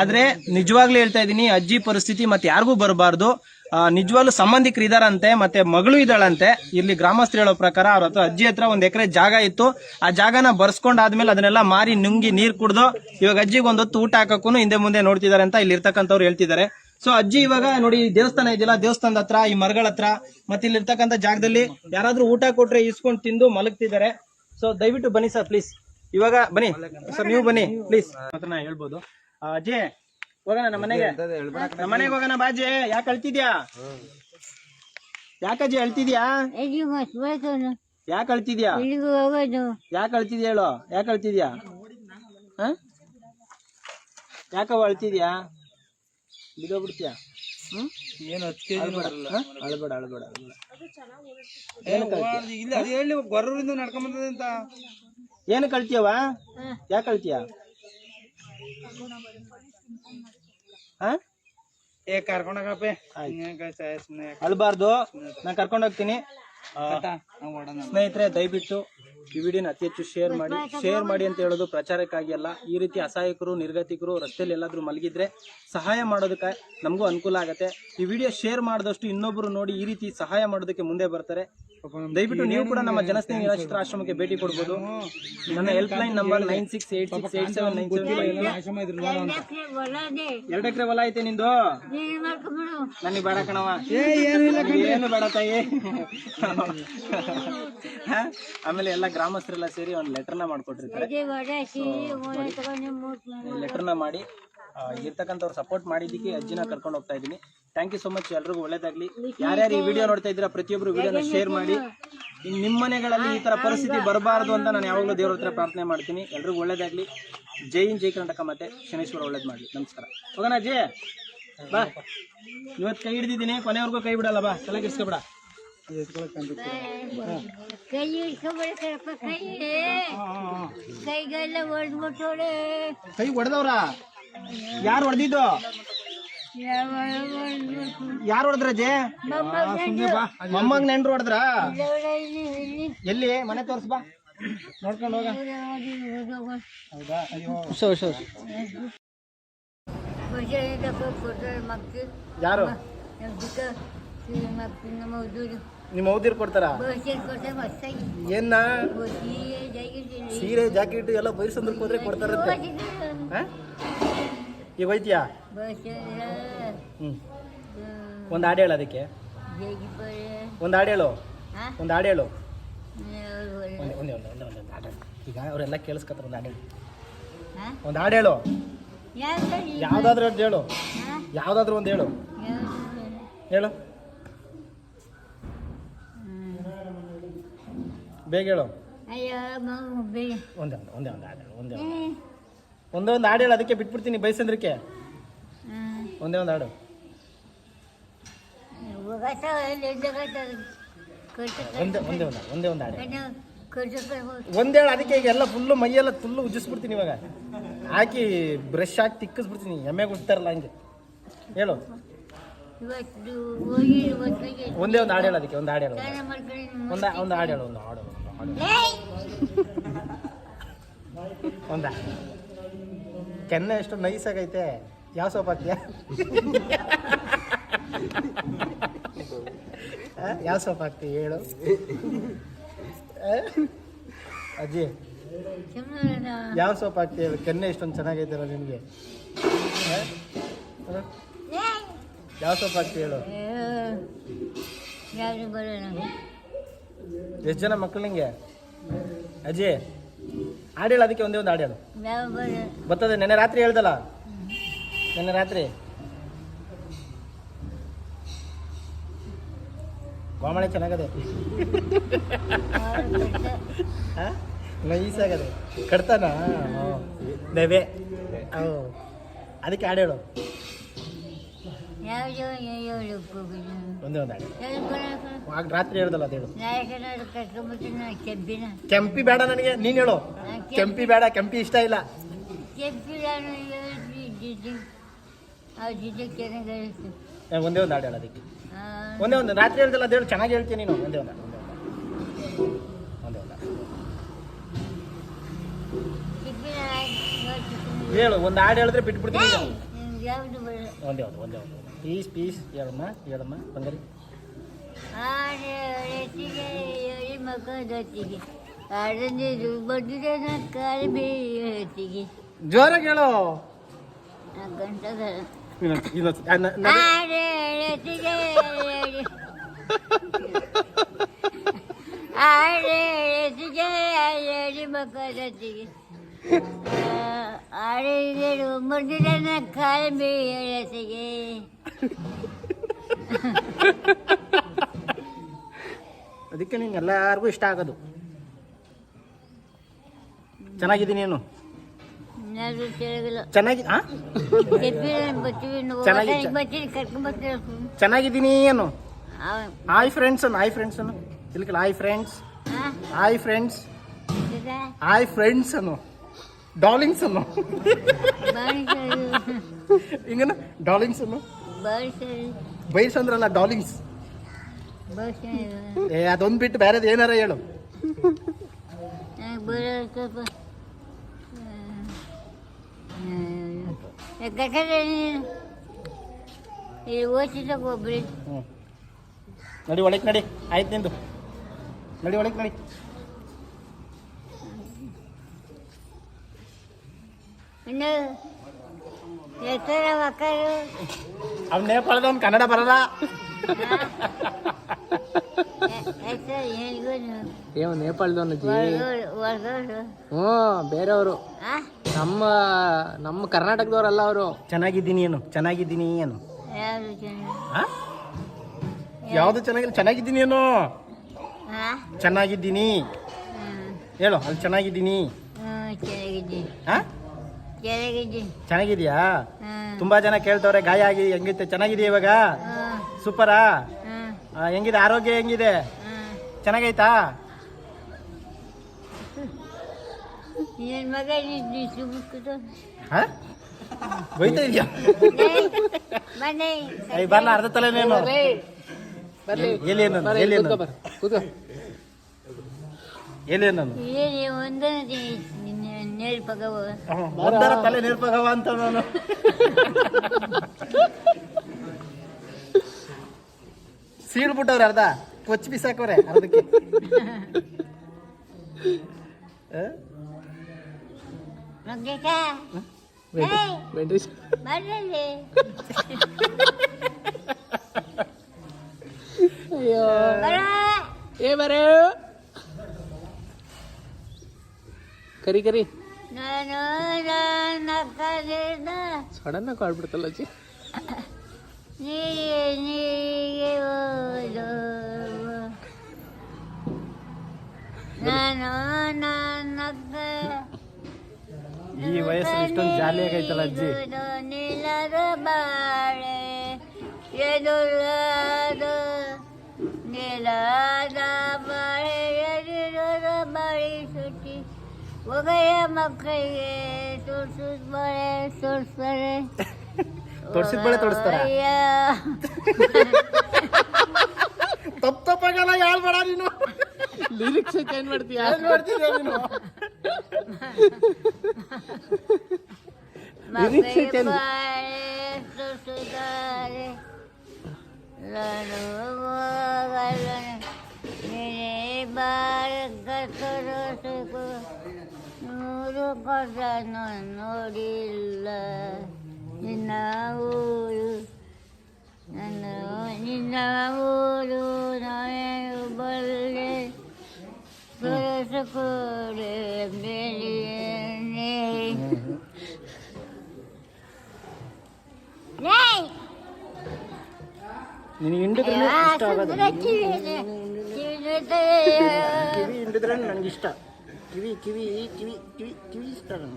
ಆದ್ರೆ ನಿಜವಾಗ್ಲೂ ಹೇಳ್ತಾ ಇದೀನಿ ಅಜ್ಜಿ ಪರಿಸ್ಥಿತಿ ಮತ್ತೆ ಯಾರಿಗೂ ಬರಬಾರ್ದು. ನಿಜವಾಗ್ಲೂ ಸಂಬಂಧಿಕರು ಇದಾರಂತೆ, ಮತ್ತೆ ಮಗಳು ಇದ್ದಾಳಂತೆ. ಇಲ್ಲಿ ಗ್ರಾಮಸ್ಥರು ಹೇಳೋ ಪ್ರಕಾರ ಅವ್ರ ಹತ್ರ ಅಜ್ಜಿ ಹತ್ರ ಒಂದ್ ಎಕರೆ ಜಾಗ ಇತ್ತು. ಆ ಜಾಗನ ಬರ್ಸ್ಕೊಂಡಾದ್ಮೇಲೆ ಅದನ್ನೆಲ್ಲ ಮಾರಿ ನುಂಗಿ ನೀರ್ ಕುಡ್ದು ಇವಾಗ ಅಜ್ಜಿಗೆ ಒಂದೊತ್ತು ಊಟ ಹಾಕಕ್ಕೂ ಹಿಂದೆ ಮುಂದೆ ನೋಡ್ತಿದಾರೆ ಅಂತ ಇಲ್ಲಿ ಇರ್ತಕ್ಕಂಥವ್ರು ಹೇಳ್ತಿದ್ದಾರೆ. ಸೊ ಅಜ್ಜಿ ಇವಾಗ ನೋಡಿ, ದೇವಸ್ಥಾನ ಇದೆಯಲ್ಲ, ದೇವಸ್ಥಾನದ ಹತ್ರ, ಈ ಮರಗಳ ಹತ್ರ, ಮತ್ತೆ ಇಲ್ಲಿ ಇರ್ತಕ್ಕಂಥ ಜಾಗದಲ್ಲಿ ಯಾರಾದ್ರೂ ಊಟ ಕೊಟ್ರೆ ಇಸ್ಕೊಂಡು ತಿಂದು ಮಲಗ್ತಿದ್ದಾರೆ. ಸೊ ದಯವಿಟ್ಟು ಬನ್ನಿ ಸರ್ ಪ್ಲೀಸ್ ಇವಾಗ ಬನ್ನಿ. ಸರ್ ನೀವು ಬನ್ನಿ ಪ್ಲೀಸ್ ಮಾತ್ರ ನಾ ಹೇಳ್ಬೋದು. ಆ, ಅಜ್ಜಿ ಹೋಗೋಣ ನಮ್ಮ ಮನೆಗೆ. ನಮ್ಮ ಮನೆಗೆ ಹೋಗೋಣ ಬಾಜಿ ಯಾಕೆ ಅಳ್ತಿದ್ಯಾ? ಯಾಕಜ್ಜಿ ಅಳ್ತಿದ್ಯಾ? ಯಾಕೆ ಅಳ್ತಿದ್ಯಾ? ಯಾಕೆ ಅಳ್ತಿದ್ಯಾ ಹೇಳು? ಯಾಕೆ ಅಳ್ತಿದ್ಯಾ? ಹ? ಯಾಕವ ಅಳ್ತಿದ್ಯಾ? ಬಿಡೋಗ್ಬಿಡ್ತೀಯಾ ಹ್ಮ್? ಏನು? ಅಳ್ಬೇಡ. ಅಳ್ಬೇಡ ಅಳ್ಬೇಡ ಇಲ್ಲ ಅದು ಹೇಳಿ ಗೊರ್ರಿಂದ ನಡ್ಕೊಂಡ್ ಬಂದ ಅಂತ? ಏನಕ್ಕೆ ಅಳ್ತೀಯವ ಯಾಕೆ ಅಳ್ತೀಯ ಆಯ್ತು. ಅಳ್ಬಾರ್ದು ನಾನು ಕರ್ಕೊಂಡು ಹೋಗ್ತೀನಿ. ಸ್ನೇಹಿತರೆ ದಯವಿಟ್ಟು ಈ ವಿಡಿಯೋನ ಅತಿ ಹೆಚ್ಚು ಶೇರ್ ಮಾಡಿ. ಶೇರ್ ಮಾಡಿ ಅಂತ ಹೇಳೋದು ಪ್ರಚಾರಕ್ಕಾಗಿ ಅಲ್ಲ. ಈ ರೀತಿ ಅಸಹಾಯಕರು ನಿರ್ಗತಿಕರು ರಸ್ತೆಯಲ್ಲಿ ಎಲ್ಲಾದರೂ ಮಲಗಿದ್ರೆ ಸಹಾಯ ಮಾಡೋದಕ್ಕೆ ನಮಗೂ ಅನುಕೂಲ ಆಗುತ್ತೆ. ಈ ವಿಡಿಯೋ ಶೇರ್ ಮಾಡಿದಷ್ಟು ಇನ್ನೊಬ್ಬರು ನೋಡಿ ಈ ರೀತಿ ಸಹಾಯ ಮಾಡೋದಕ್ಕೆ ಮುಂದೆ ಬರ್ತಾರೆ. ದಯವಿಟ್ಟು ನೀವು ಕೂಡ ನಮ್ಮ ಜನಸ್ನೇಹಿ ನಿರಾಶ್ರಿತರ ಆಶ್ರಮಕ್ಕೆ ಭೇಟಿ ಕೊಡ್ಬೋದು. ನನ್ನ help line number nine six eight six eight seven nine seven ಎರಡು ಎಕರೆ ಹೊಲ ಐತೆ ನಿಂದು? ನನಗೆ ಬೇಡ ಕಣವ ಏ ಏನಿಲ್ಲ ಏನು ಬೇಡ ತಾಯಿ. ಹ? ಆಮೇಲೆ ಎಲ್ಲ ಗ್ರಾಮಸ್ಥರೆಲ್ಲ ಸೇರಿ ಒಂದು ಲೆಟರ್ನ ಮಾಡ್ಕೊಟ್ಟಿರ್ತಾರೆ. ಲೆಟರ್ನ ಮಾಡಿ ಇರ್ತಕ್ಕಂಥವ್ರು ಸಪೋರ್ಟ್ ಮಾಡಿದ್ದಕ್ಕೆ ಅಜ್ಜಿನ ಕರ್ಕೊಂಡು ಹೋಗ್ತಾ ಇದ್ದೀನಿ. ಥ್ಯಾಂಕ್ ಯು ಸೊ ಮಚ್ ಎಲ್ರಿಗೂ ಒಳ್ಳೇದಾಗ್ಲಿ. ಯಾರ್ಯಾರು ಈ ವಿಡಿಯೋ ನೋಡ್ತಾ ಇದ್ದೀರಾ ಪ್ರತಿಯೊಬ್ಬರು ವಿಡಿಯೋನ ಶೇರ್ ಮಾಡಿ. ನಿಮ್ಮ ಮನೆಗಳಲ್ಲಿ ಈ ತರ ಪರಿಸ್ಥಿತಿ ಬರಬಾರದು ಅಂತ ನಾನು ಯಾವಾಗಲೂ ದೇವ್ರ ಹತ್ರ ಪ್ರಾರ್ಥನೆ ಮಾಡ್ತೀನಿ. ಎಲ್ರಿಗೂ ಒಳ್ಳೇದಾಗ್ಲಿ. ಜೈ ಇನ್ ಜೈ ಕರ್ನಾಟಕ ಮತ್ತೆ ಶನೇಶ್ವರ ಒಳ್ಳೇದ್ ಮಾಡ್ಲಿ. ನಮಸ್ಕಾರ. ಹೋಗೋಣ ಅಜ್ಜಿ? ಬಾ. ಇವತ್ತು ಕೈ ಹಿಡಿದಿದ್ದೀನಿ. ಕೊನೆವರೆಗೂ ಕೈ ಬಿಡಲ್ಲ ಬಾ. ತಲೆ ಕೆಡಿಸ್ಕೊಬೇಡ. ಕೈ ಕೈಗೆಲ್ಲ ಕೈ. ಹೊಡೆದವ್ರ ಯಾರು ಹೊಡೆದಿದ್ದು? ಯಾರು ಹೊಡೆದ್ರಜ್ಜೆ ಮೊಮ್ಮಗ್ ನೆಂಡ್ರು ಹೊಡೆದ್ರ? ಎಲ್ಲಿ? ಮನೆ ತೋರ್ಸ್ ಬಾ. ನೋಡ್ಕೊಂಡು ಹೋಗ. ಹೌದಾ? ಅಯ್ಯೋ. ಹುಷ ಯಾರು? ನಮ್ಮ ಹೌದಿರ್ ಕೊಡ್ತಾರ? ಏನ ಸೀರೆ ಜಾಕೆಟ್ ಎಲ್ಲ ಬೈಸಂದ್ರೆ ಕೊಡ್ತಾರ ಕೊಡ್ತಾರಂತೆ. ಹ? ಈಗ ಹೋಯ್ತೀಯಾ ಹ್ಮ್. ಒಂದ್ ಹಾಡು ಹೇಳು ಅದಕ್ಕೆ. ಒಂದ್ ಹಾಡು ಹೇಳು. ಒಂದ್ ಹಾಡು ಹೇಳು. ಒಂದೇ ಒಂದೇ ಒಂದೇ ಒಂದೇ ಒಂದೇ ಹಾಡು ಹೇಳು. ಈಗ ಅವರೆಲ್ಲ ಕೇಳಿಸ್ಕೊತಾರೆ ಒಂದು ಹಾಡು ಹೇಳು. ಒಂದು ಹಾಡು ಹೇಳು. ಯಾವ್ದಾದ್ರು ಒಂದು ಹೇಳು. ಯಾವ್ದಾದ್ರು ಒಂದು ಹೇಳು. ಹೇಳು. ಬೇಗ ಹೇಳು. ಒಂದೇ ಒಂದು ಒಂದೇ ಒಂದು ಹಾಡು ಒಂದೇ ಒಂದು ಒಂದೇ ಹಾಡು ಹೇಳು ಅದಕ್ಕೆ ಬಿಟ್ಬಿಡ್ತೀನಿ ಬಯಸಂದ್ರಕ್ಕೆ ಒಂದೇ ಒಂದು ಹಾಡು. ಒಂದೇ ಒಂದೇ ಒಂದು ಒಂದೇ ಒಂದು ಹಾಡು. ಒಂದೇಳು ಅದಕ್ಕೆ ಈಗ ಎಲ್ಲ ಫುಲ್ಲು ಮೈಯೆಲ್ಲ ಫುಲ್ಲು ಉಜ್ಜಿಸ್ಬಿಡ್ತೀನಿ ಇವಾಗ. ಹಾಕಿ ಬ್ರಷ್ ಹಾಕಿ ತಿಕ್ಕಿಸ್ಬಿಡ್ತೀನಿ ಎಮ್ಮೆ ಗುಡ್ತಾರಲ್ಲ ಹಂಗೆ. ಹೇಳು. ಒಂದೇ ಒಂದು ಹಾಡು ಹೇಳು ಅದಕ್ಕೆ ಒಂದು ಹಾಡು ಹೇಳು. ಒಂದ ಒಂದು ಹಾಡು ಹೇಳು ಒಂದು ಹಾಡು ಒಂದು ಹಾಡು. ಒಂದ ಕೆನ್ನೆ ಎಷ್ಟು ನೈಸ್ ಆಗೈತೆ. ಯಾವ ಸೋಪ್ ಹಾಕ್ತೀಯ? ಯಾವ ಸೋಪ್ ಹಾಕ್ತೀಯ ಹೇಳು? ಅಜ್ಜಿ ಯಾವ ಸೋಪ್ ಹಾಕ್ತೀಯ ಹೇಳು. ಕೆನ್ನೆ ಎಷ್ಟೊಂದು ಚೆನ್ನಾಗೈತಲ್ಲ ನಿನಗೆ ಯಾವ ಸೋಪ್ ಹಾಕ್ತೀಯ ಹೇಳು. ಎಷ್ಟು ಜನ ಮಕ್ಕಳು ನಿಂಗೆ? ಅಜ್ಜಿ ಹಾಡು ಹೇಳು ಅದಕ್ಕೆ ಒಂದೇ ಒಂದು ಹಾಡು ಹೇಳು. ಬರ್ತದೆ ನೆನ್ನೆ ರಾತ್ರಿ ಹೇಳ್ದಲ್ಲ? ನೆನ್ನೆ ರಾತ್ರಿ? ಗೋಮಳೆ ಚೆನ್ನಾಗದೆ. ನೈಸ್ ಆಗದೆ. ಕಡ್ತಾನ ನೆವೆ. ಅದಕ್ಕೆ ಹಾಡು ಹೇಳು. ಯಾವ್ದು ಒಂದೇ ಆಗ ರಾತ್ರಿ ಹೇಳ್ದಲ್ಲ ಅದು ಹೇಳು. ಕೆಬ್ಬಿನ. ಕೆಂಪಿ ಬೇಡ ನನಗೆ ನೀನು ಹೇಳು. ಕೆಂಪಿ ಬೇಡ ಕೆಂಪಿ ಇಷ್ಟ ಇಲ್ಲ. ಏ, ಒಂದೇ ಒಂದು ಹಾಡು ಹೇಳು ಅದಕ್ಕೆ ಒಂದೇ ಒಂದು. ರಾತ್ರಿ ಹೇಳ್ದಲ್ಲ ಅದು ಹೇಳು ಚೆನ್ನಾಗಿ ಹೇಳ್ತೀನಿ ನೀನು. ಒಂದೇ ಒಂದು ಹಾಡು, ಒಂದೇ. ಒಂದು ಹಾಡು. ಒಂದೇ ಒಂದು ಹಾಡು. ಹೇಳು ಒಂದು ಹಾಡು ಹೇಳಿದ್ರೆ ಬಿಟ್ಬಿಡ್ತೀನಿ ಯಾವುದು ಒಂದೇ ಒಂದು ಒಂದೇ ಒಂದು. ಪೀಸ್ ಪೀಸ್ ಹೇಳಮ್ಮ ಹೇಳಮ್ಮ ಬಂಗಾರಿ ಆನೆ ಎತ್ತಿಗೆ ಎಳಿ ಮಕ್ಕಳೊತ್ತಿಗೆ ಆಡಂದಿರು ಬಡ್ಡಿದೆ ಕಾಲು ಹೊತ್ತಿಗೆ ಜೋರಾಗಿ ಹೇಳು ಆ ಗಂಟಗರ ಇನ್ನೊಂದು- ಇನ್ನೊಂದು- ಆ, ನ- ನ- ಆನೆ ಎತ್ತಿಗೆ ಎಳಿ ಆನೆ ಎತ್ತಿಗೆ ಎಳಿ ಮಕ್ಕಳೊತ್ತಿಗೆ ಆಡಿದರು ಮುಡಿದ ಕಾಲು ಎತ್ತಿಗೆ ಅದಕ್ಕೆ ನಿಂಗೆ ಎಲ್ಲರಿಗೂ ಇಷ್ಟ ಆಗೋದು. ಚೆನ್ನಾಗಿದ್ದೀನಿ ನೀನು? ಚೆನ್ನಾಗಿ ಚೆನ್ನಾಗಿದ್ದೀನಿ ಏನು ಹಾಯ್ ಫ್ರೆಂಡ್ಸ್ ಅನ್ನು ಹಾಯ್ ಫ್ರೆಂಡ್ಸ್ ಅನ್ನು. Hi friends? Hi friends? Hi friends ಅನ್ನು. ಡಾರ್ಲಿಂಗ್ಸ್ ಅನ್ನು. ಹಿಂಗನ? ಡಾರ್ಲಿಂಗ್ಸ್ ಅನ್ನು. ಬಾರಿ ಸರಿ ಬೈಸ್ ಅಂದ್ರಲ್ಲ ಡಾಲಿಂಗ್ಸ್ ಏ ಅದೊಂದು ಬಿಟ್ಟು ಬೇರೆದು ಏನಾರ ಹೇಳು. ನಡಿ ಒಳಗೆ ನಡಿ. ಆಯ್ತು ನಿಂದು. ನಡಿ ಒಳಗೆ ನಡಿ. ಇನ್ನು ಹೆಸರ ನೇಪಾಳದ ಅವ್ನು ನೇಪಾಳದವ್ನು ಕನ್ನಡ ಬರಲ್ಲ. ಏವ ನೇಪಾಳದವನಜ್ಜಿ ಹೊರಗೋರು ಹ್ಞೂ ಬೇರೆಯವರು. ನಮ್ಮ ನಮ್ಮ ಕರ್ನಾಟಕದವ್ರಲ್ಲ ಅವರು. ಚೆನ್ನಾಗಿದ್ದೀನಿ ಏನು? ಚೆನ್ನಾಗಿದ್ದೀನಿ ಏನು? ಯಾವುದು ಚೆನ್ನಾಗಿಲ್ಲ? ಚೆನ್ನಾಗಿದ್ದೀನಿ ಏನು? ಹಾಂ ಚೆನ್ನಾಗಿದ್ದೀನಿ. ಹೇಳು ಅಲ್ಲಿ ಚೆನ್ನಾಗಿದ್ದೀನಿ. ಹಾಂ ಚೆನ್ನಾಗಿದ್ಯಾ? ತುಂಬಾ ಜನ ಕೇಳ್ತವ್ರೆ ಗಾಯ ಆಗಿ ಹೆಂಗಿತ್ತೆ? ಚೆನ್ನಾಗಿದ್ಯಾ ಇವಾಗ? ಸೂಪರಾ? ಹೆಂಗಿದೆ? ಆರೋಗ್ಯ ಹೆಂಗಿದೆ? ಚೆನ್ನಾಗೈತಾ? ನಿನ್ನ ಮಗ ನೀನು ಹಾ? ಬೈತಾ ಇದೆಯಾ? ಬನ್ನಿ ಐ ಬರ್ಲ ಅರ್ಧ ತಲೆನೇನು ಎಲೇನು ಎಲೇನು ಎಲೇನು ಒಂದರ ತಲೆ ನೇರ್ಪಗವ ಅಂತ ನಾನು. ಸೀಳ್ಬಿಟ್ಟವ್ರೆ ಅರ್ಧ. ಕೊಚ್ಚಿ ಬಿಸಾಕವ್ರೆ ಅದಕ್ಕೆ ಅಯ್ಯೋ. ಏ ಬರೇ. ಕರಿ ಕರಿ. ಸಡನ್ ಆಗಿ ಕಾಡ್ಬಿಡ್ತಲ್ಲ ಅಜ್ಜಿ ನೀರಿಗೆ ನೀರಿಗೆ ಹೋದ ನಾನು ನನ್ನ ಈ ವಯಸ್ಸಲ್ಲಿ ಇಷ್ಟೊಂದು ಜಾಲಿ ಆಗೈತಲ್ಲ ಅಜ್ಜಿ ನೀಲದ ಬಾಳೆ ಎದುರಾದ ನೀಲದ ಒಗೆಯ ಮಕ್ಕಳಿಗೆ ತೋರ್ಸಿದ ಬಳೆ ತೋರಿಸ್ತಾರೆ? ತೊಡ್ಸಿದ ಬಳೆ ತೊಡಿಸ್ತಾರ ತಪ್ಪ ತಪ್ಪಾಗಲ್ಲ ಯಾರು ಬೇಡ ನೀನು? ಲಿರಿಕ್ಸ್ ಏನ್ ಮಾಡ್ತೀಯಾ? ಏನ್ ಮಾಡ್ತಿದ್ಯಾ ನೀನು? ಮಕ್ಕಳಿಗೆ ಬಾಳೆ ತೋರಿಸಿದ್ದಾರೆ ನಾನು ಹೋಗಲ್ಲ ನೀನೇ ಬಾರಕ ತೋರಿಸಕು ನೂರು ಕೊಟ್ಟ ನೋಡಿಲ್ಲ ನಿನ್ನ ಊರು ನನ್ನ ನಿನ್ನ ಊರು ನಾನು ಬಲ್ಲೆ ತೋರಿಸಿಕೊಡೆ ಬೆಳೆಯನ್ನೇ Nei! ನಿನಗೆ ಹಿಂಡಿದ್ರೆ ಇಷ್ಟ ಆಗೋದು ಕಿವಿ ಹಿಂಡಿದ್ರೆ ನನಗೆ キビキビキビキビキビキビしたの。キ。